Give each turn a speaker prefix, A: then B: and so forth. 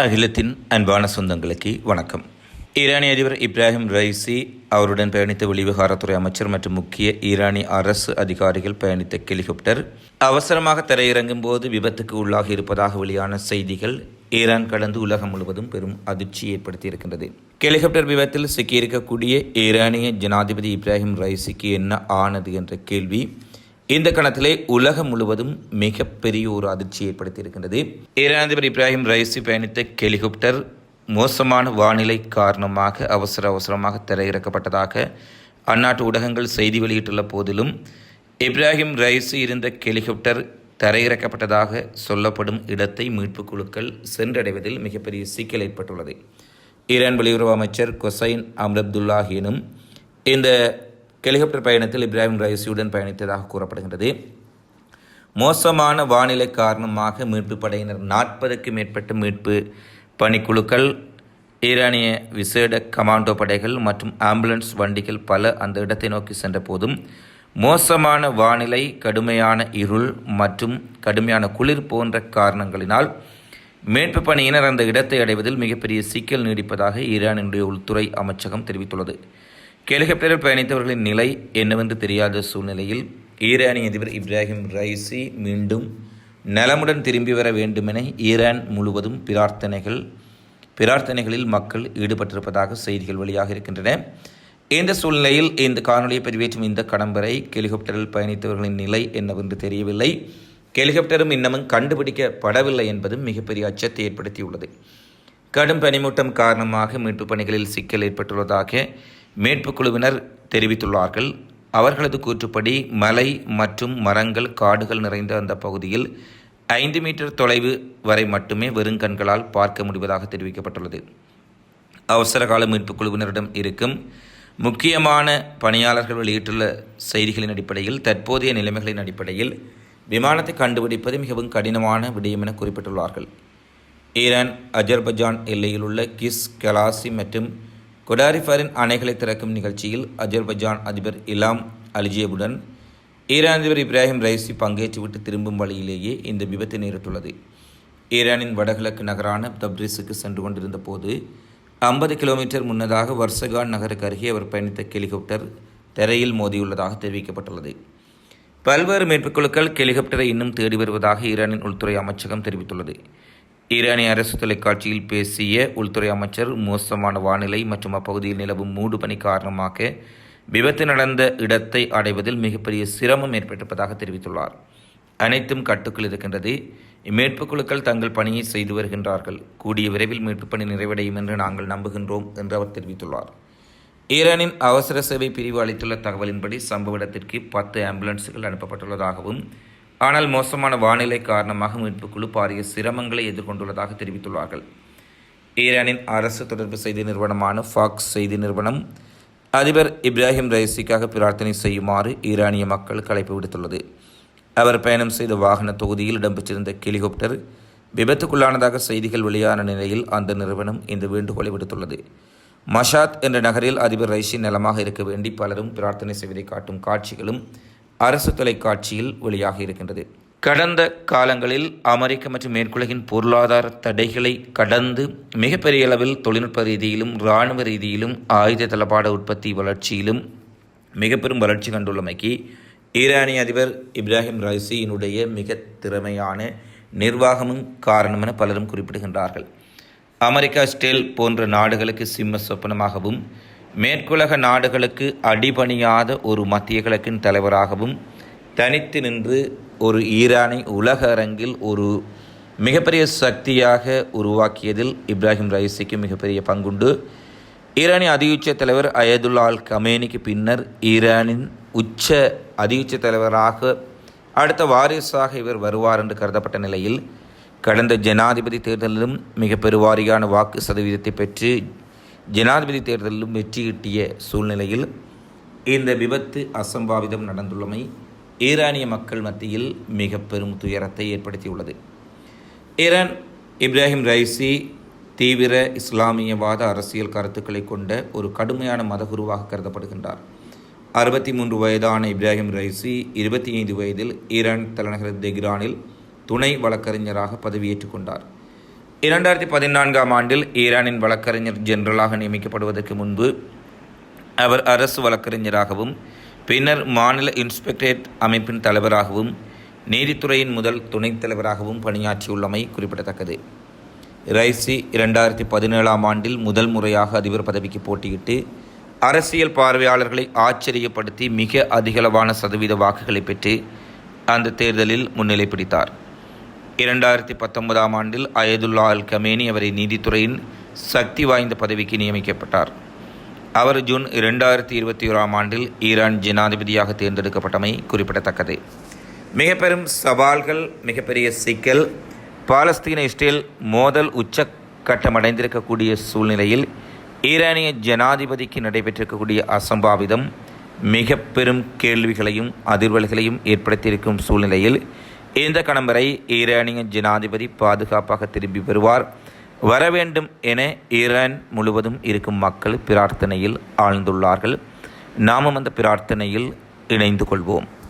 A: அகிலத்தின் அன்பான சொந்தங்களுக்கு வணக்கம். ஈரானிய அதிபர் இப்ராஹிம் ரைசி அவருடன் பயணித்த வெளிவிவகாரத்துறை அமைச்சர் மற்றும் முக்கிய ஈரானிய அரசு அதிகாரிகள் பயணித்த ஹெலிகாப்டர் அவசரமாக தரையிறங்கும் போது விபத்துக்கு உள்ளாகி இருப்பதாக வெளியான செய்திகள் ஈரான் கடந்து உலகம் முழுவதும் பெரும் அதிர்ச்சி ஏற்படுத்தி இருக்கின்றது. ஹெலிகாப்டர் விபத்தில் சிக்கியிருக்கக்கூடிய ஈரானிய ஜனாதிபதி இப்ராஹிம் ரைசிக்கு என்ன ஆனது என்ற கேள்வி இந்த கணத்திலே உலகம் முழுவதும் மிகப்பெரிய ஒரு அதிர்ச்சி ஏற்படுத்தி இருக்கின்றது இப்ராஹிம் ரைசி பயணித்த ஹெலிகாப்டர் மோசமான வானிலை காரணமாக அவசர அவசரமாக தரையிறக்கப்பட்டதாக அந்நாட்டு ஊடகங்கள் செய்தி வெளியிட்டுள்ள போதிலும் இப்ராஹிம் ரைசி இருந்த ஹெலிகாப்டர் தரையிறக்கப்பட்டதாக சொல்லப்படும் இடத்தை மீட்புக் குழுக்கள் சென்றடைவதில் மிகப்பெரிய சிக்கல் ஏற்பட்டுள்ளது. ஈரான் வெளியுறவு அமைச்சர் கொசைன் அம்ரப்துல்லாஹினும் இந்த ஹெலிகாப்டர் பயணத்தில் இப்ராஹிம் ரைசியுடன் பயணித்ததாக கூறப்படுகின்றது. மோசமான வானிலை காரணமாக மீட்பு படையினர் நாற்பதுக்கும் மேற்பட்ட மீட்பு பணிக்குழுக்கள் ஈரானிய விசேட கமாண்டோ படைகள் மற்றும் ஆம்புலன்ஸ் வண்டிகள் பல அந்த இடத்தை நோக்கி சென்ற போதும் மோசமான வானிலை கடுமையான இருள் மற்றும் கடுமையான குளிர் போன்ற காரணங்களினால் மீட்பு பணியினர் அந்த இடத்தை அடைவதில் மிகப்பெரிய சிக்கல் நீடிப்பதாக ஈரானினுடைய உள்துறை அமைச்சகம் தெரிவித்துள்ளது. ஹெலிகாப்டரில் பயணித்தவர்களின் நிலை என்னவென்று தெரியாத சூழ்நிலையில் ஈரானிய அதிபர் இப்ராஹிம் ரைசி மீண்டும் நலமுடன் திரும்பி வர வேண்டுமென ஈரான் முழுவதும் பிரார்த்தனைகள் பிரார்த்தனைகளில் மக்கள் ஈடுபட்டிருப்பதாக செய்திகள் வெளியாக இருக்கின்றன. இந்த சூழ்நிலையில் இந்த காணொலியை பதிவேற்றும் இந்த கடம்பரை ஹெலிகாப்டரில் பயணித்தவர்களின் நிலை என்னவென்று தெரியவில்லை. ஹெலிகாப்டரும் இன்னமும் கண்டுபிடிக்கப்படவில்லை என்பதும் மிகப்பெரிய அச்சத்தை ஏற்படுத்தியுள்ளது. கடும் பனிமூட்டம் காரணமாக மீட்பு பணிகளில் சிக்கல் ஏற்பட்டுள்ளதாக மீட்புக் குழுவினர் தெரிவித்துள்ளார்கள். அவர்களது கூற்றுப்படி மலை மற்றும் மரங்கள் காடுகள் நிறைந்த அந்த பகுதியில் ஐந்து மீட்டர் தொலைவு வரை மட்டுமே வெறுங்கண்களால் பார்க்க முடிவதாக தெரிவிக்கப்பட்டுள்ளது. அவசரகால மீட்புக் குழுவினரிடம் இருக்கும் முக்கியமான பணியாளர்கள் வெளியிட்டுள்ள செய்திகளின் அடிப்படையில் தற்போதைய நிலைமைகளின் அடிப்படையில் விமானத்தை கண்டுபிடிப்பது மிகவும் கடினமான விடயம் என குறிப்பிட்டுள்ளார்கள். ஈரான் அஜர்பஜான் எல்லையில் உள்ள கிஸ் கலாசி மற்றும் கொடாரிஃபாரின் அணைகளை திறக்கும் நிகழ்ச்சியில் அஜர்பஜான் அதிபர் இலாம் அலிஜேபுடன் ஈரான் அதிபர் இப்ராஹிம் ரைசி பங்கேற்றுவிட்டு திரும்பும் வழியிலேயே இந்த விபத்து நேரிட்டுள்ளது. ஈரானின் வடகிழக்கு நகரான தப்ரிஸுக்கு சென்று கொண்டிருந்த போது ஐம்பது கிலோமீட்டர் முன்னதாக வர்சகான் நகருக்கு அருகே அவர் பயணித்த ஹெலிகாப்டர் தரையில் மோதியுள்ளதாக தெரிவிக்கப்பட்டுள்ளது. பல்வேறு மீட்புக் குழுக்கள் ஹெலிகாப்டரை இன்னும் தேடி வருவதாக ஈரானின் உள்துறை அமைச்சகம் தெரிவித்துள்ளது. ஈரானிய அரசு தொலைக்காட்சியில் பேசிய உள்துறை அமைச்சர் மோசமான வானிலை மற்றும் அப்பகுதியில் நிலவும் மூடு பணி காரணமாக விபத்து நடந்த இடத்தை அடைவதில் மிகப்பெரிய சிரமம் ஏற்பட்டிருப்பதாக தெரிவித்துள்ளார். அனைத்தும் கட்டுக்குள் இருக்கின்றது. மீட்புக் குழுக்கள் தங்கள் பணியை செய்து வருகின்றார்கள். கூடிய விரைவில் மீட்புப் பணி நிறைவடையும் என்று நாங்கள் நம்புகின்றோம் என்று அவர் தெரிவித்துள்ளார். ஈரானின் அவசர சேவை பிரிவு அளித்துள்ள தகவலின்படி சம்பவ இடத்திற்கு பத்து ஆம்புலன்ஸுகள் அனுப்பப்பட்டுள்ளதாகவும் ஆனால் மோசமான வானிலை காரணமாக மீட்புக் குழு பாரிய சிரமங்களை எதிர்கொண்டுள்ளதாக தெரிவித்துள்ளார்கள். ஈரானின் அரசு தொடர்பு செய்தி நிறுவனமான ஃபாக்ஸ் செய்தி நிறுவனம் அதிபர் இப்ராஹிம் ரைசிக்காக பிரார்த்தனை செய்யுமாறு ஈரானிய மக்கள் கலைப்பு விடுத்துள்ளது. அவர் பயணம் செய்த வாகன தொகுதியில் இடம்பெற்றிருந்த ஹெலிகாப்டர் விபத்துக்குள்ளானதாக செய்திகள் வெளியான நிலையில் அந்த நிறுவனம் இந்த வேண்டுகோளை விடுத்துள்ளது. மஷாத் என்ற நகரில் அதிபர் ரைஷின் நலமாக இருக்க வேண்டி பலரும் பிரார்த்தனை செய்வதை காட்டும் காட்சிகளும் அரசு தொலைக்காட்சியில் வெளியாக இருக்கின்றது. கடந்த காலங்களில் அமெரிக்க மற்றும் மேற்குலகின் பொருளாதார தடைகளை கடந்து மிகப்பெரிய அளவில் தொழில்நுட்ப ரீதியிலும் இராணுவ ரீதியிலும் ஆயுத தளபாட உற்பத்தி வளர்ச்சியிலும் மிக பெரும் வளர்ச்சி கண்டுள்ளமைக்கு ஈரானிய அதிபர் இப்ராஹிம் ரைசியினுடைய மிக திறமையான நிர்வாகமும் காரணம் என பலரும் குறிப்பிடுகின்றார்கள். அமெரிக்கா ஸ்டேல் போன்ற நாடுகளுக்கு சிம்ம சொப்பனமாகவும் மேற்குலக நாடுகளுக்கு அடிபணியாத ஒரு மத்திய கிழக்கின் தலைவராகவும் தனித்து நின்று ஒரு ஈரானை உலக அரங்கில் ஒரு மிகப்பெரிய சக்தியாக உருவாக்கியதில் இப்ராஹிம் ரைசிக்கு மிகப்பெரிய பங்குண்டு. ஈரானிய அதியுச்ச தலைவர் அயதுல்லா அல் கமேனிக்கு பின்னர் ஈரானின் உச்ச அதியுச்ச தலைவராக அடுத்த வாரிசாக இவர் வருவார் என்று கருதப்பட்ட நிலையில் கடந்த ஜனாதிபதி தேர்தலிலும் மிக பெருவாரியான வாக்கு சதவீதத்தை பெற்று ஜனாதிபதி தேர்தலிலும் வெற்றியீட்டிய சூழ்நிலையில் இந்த விபத்து அசம்பாவிதம் நடந்துள்ளமை ஈரானிய மக்கள் மத்தியில் மிக பெரும் துயரத்தை ஏற்படுத்தியுள்ளது. ஈரான் இப்ராஹிம் ரைசி தீவிர இஸ்லாமியவாத அரசியல் கருத்துக்களை கொண்ட ஒரு கடுமையான மதகுருவாக கருதப்படுகின்றார். அறுபத்தி மூன்று வயதான இப்ராஹிம் ரைசி இருபத்தி ஐந்து வயதில் ஈரான் தலைநகர் தெஹ்ரானில் துணை வழக்கறிஞராக பதவியேற்றுக் கொண்டார். இரண்டாயிரத்தி பதினான்காம் ஆண்டில் ஈரானின் வழக்கறிஞர் ஜெனரலாக நியமிக்கப்படுவதற்கு முன்பு அவர் அரசு வழக்கறிஞராகவும் பின்னர் மாநில இன்ஸ்பெக்டரேட் அமைப்பின் தலைவராகவும் நீதித்துறையின் முதல் துணைத் தலைவராகவும் பணியாற்றியுள்ளமை குறிப்பிடத்தக்கது. ரைசி இரண்டாயிரத்தி பதினேழாம் ஆண்டில் முதல் முறையாக அதிபர் பதவிக்கு போட்டியிட்டு அரசியல் பார்வையாளர்களை ஆச்சரியப்படுத்தி மிக அதிகளவான சதவீத வாக்குகளை பெற்று அந்த தேர்தலில் முன்னிலை பிடித்தார். இரண்டாயிரத்தி பத்தொன்பதாம் ஆண்டில் அயதுல்லா அல் கமேனி அவரை நீதித்துறையின் சக்தி வாய்ந்த பதவிக்கு நியமிக்கப்பட்டார். அவர் ஜூன் இரண்டாயிரத்தி இருபத்தி ஓராம் ஆண்டில் ஈரான் ஜனாதிபதியாக தேர்ந்தெடுக்கப்பட்டமை குறிப்பிடத்தக்கது. மிக பெரும் சவால்கள் மிகப்பெரிய சிக்கல் பாலஸ்தீன இஸ்ரேல் மோதல் உச்சக்கட்டமடைந்திருக்கக்கூடிய சூழ்நிலையில் ஈரானிய ஜனாதிபதிக்கு நடைபெற்றிருக்கக்கூடிய அசம்பாவிதம் மிக பெரும் கேள்விகளையும் அதிர்வல்களையும் ஏற்படுத்தியிருக்கும் சூழ்நிலையில் இந்த கணம் வரை ஈரானிய ஜனாதிபதி பாதுகாப்பாக திரும்பி வருவார். வர வேண்டும் என ஈரான் முழுவதும் இருக்கும் மக்கள் பிரார்த்தனையில் ஆழ்ந்துள்ளார்கள். நாமும் அந்த பிரார்த்தனையில் இணைந்து கொள்வோம்.